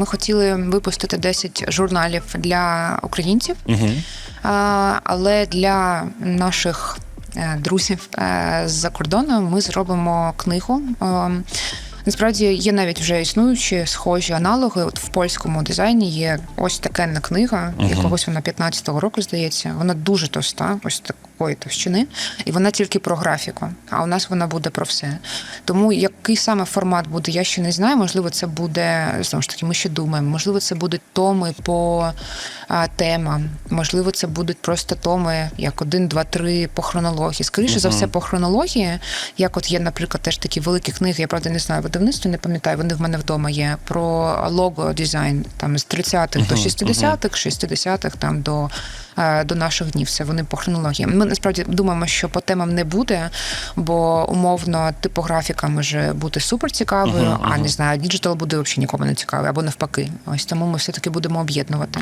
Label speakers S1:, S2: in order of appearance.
S1: Ми хотіли випустити 10 журналів для українців,
S2: Угу.
S1: але для наших е, друзів е, з-за кордону ми зробимо книгу. Насправді є навіть вже існуючі схожі аналоги. От в польському дизайні є ось такенна книга, якогось вона 15-го року здається. Вона дуже товста, ось такої товщини, і вона тільки про графіку. А у нас вона буде про все. Тому який саме формат буде, я ще не знаю. Можливо, це буде знову ж таки. Ми ще думаємо. Можливо, це будуть томи по а, темам. Можливо, це будуть просто томи, як один, два, три по хронології. Скоріше за все, по хронології, як от є, наприклад, теж такі великі книги. Я правда не знаю видавництво, не пам'ятаю. Вони в мене вдома є про лого дизайн там з 30-х до 60-х, 60-х там до, е, до наших днів. Це вони по хронології. Ми насправді думаємо, що по темам не буде, бо умовно типографіка може бути супер цікавою, а не знаю, діджитал буде взагалі нікому не цікавий, або навпаки. Ось тому ми все таки будемо об'єднувати.